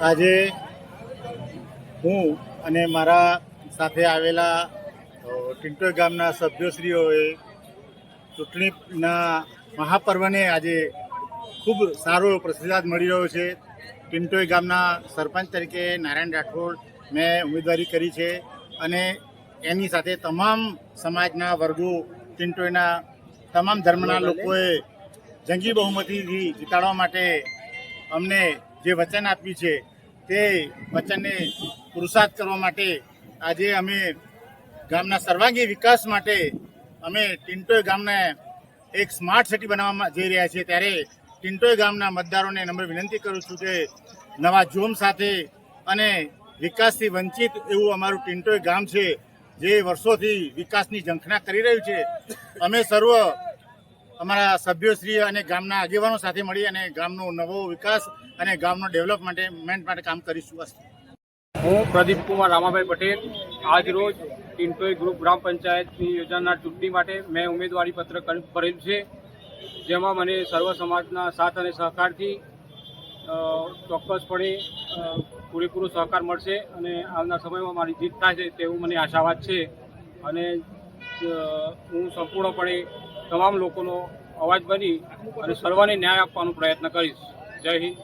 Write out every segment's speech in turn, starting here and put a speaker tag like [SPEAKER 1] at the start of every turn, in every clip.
[SPEAKER 1] આજે હું અને મારા સાથે આવેલા અ, ગામના સભ્યશ્રીઓએ ચૂંટણીના મહાપર્વને આજે ખૂબ સારો પ્રતિસાદ મળી રહ્યો છે. ટિન્ટોય ગામના સરપંચ તરીકે નારાયણ રાઠોડ મેં ઉમેદવારી કરી છે અને એની સાથે તમામ સમાજના વર્ગો ટિન્ટોયના તમામ ધર્મના લોકોએ જંગી બહુમતીથી જીતાડવા માટે અમને જે વચન આપ્યું છે, તે વચનને પુરુષાર્થ કરવા માટે આજે અમે ગામના સર્વાંગી વિકાસ માટે અમે ટિન્ટોય ગામને એક સ્માર્ટ સિટી બનાવવા જઈ રહ્યા છીએ. ત્યારે ટિન્ટોય ગામના મતદારોને નમ્ર વિનંતી કરું છું કે નવા જોમ સાથે અને વિકાસથી વંચિત એવું અમારું ટિન્ટોય ગામ છે, જે વર્ષોથી વિકાસની ઝંખના કરી રહ્યું છે. અમે સર્વ અમારા સભ્યોશ્રી અને ગામના આગેવાનો સાથે મળી અને ગામનો નવો વિકાસ અને ગામનો ડેવલપમેન્ટ માટે કામ કરીશું
[SPEAKER 2] હું પ્રદીપ કુમાર રામાભાઈ પટેલ. આજ રોજ ટિન્ટોઈ ગ્રુપ ગ્રામ પંચાયતની યોજાનાર ચૂંટણી માટે મેં ઉમેદવારી પત્ર ભરેલું છે. જેમાં મને સર્વ સમાજના સાથ અને સહકારથી ચોક્કસપણે પૂરેપૂરો સહકાર મળશે અને આવનાર સમયમાં મારી જીત થાય છે તેવું મને આશાવાદ છે. અને હું સંપૂર્ણપણે તમામ લોકોનો અવાજ બની અને સર્વને ન્યાય આપવાનો પ્રયત્ન કરીશ. જય હિન્દ.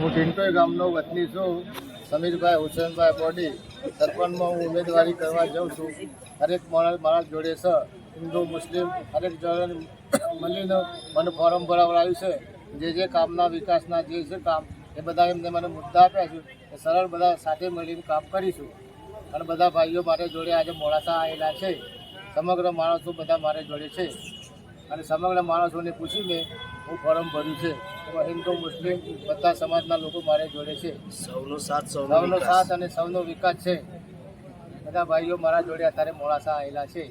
[SPEAKER 3] હું ટિન્ટોય ગામનો વતની છું. સમીરભાઈ, હુસેનભાઈ બોડી સરપંચમાં હું ઉમેદવારી કરવા જાઉં છું. હરેક માણસ મારા જોડે છે. હિન્દુ, મુસ્લિમ, હરેક જણ મળીને મને ફોરમ ભરાવડાવ્યું છે. જે જે કામના વિકાસના જે છે કામ, એ બધા એમને મને મુદ્દા આપ્યા છે. એ સરળ બધા સાથે મળીને કામ કરીશું. અને બધા ભાઈઓ મારે જોડે આજે મોડાસા આવેલા છે. સમગ્ર માણસો બધા મારે જોડે છે. અને સમગ્ર માણસોને પૂછીને હું ફોરમ ભર્યું છે. હિન્દુ મુસ્લિમ બધા સમાજના લોકો મારે જોડે છે.
[SPEAKER 1] સૌનો સાથ
[SPEAKER 3] સૌનો સાથ અને સૌનો વિકાસ છે. બધા ભાઈઓ મારા જોડે અત્યારે મોડાસા આવેલા છે.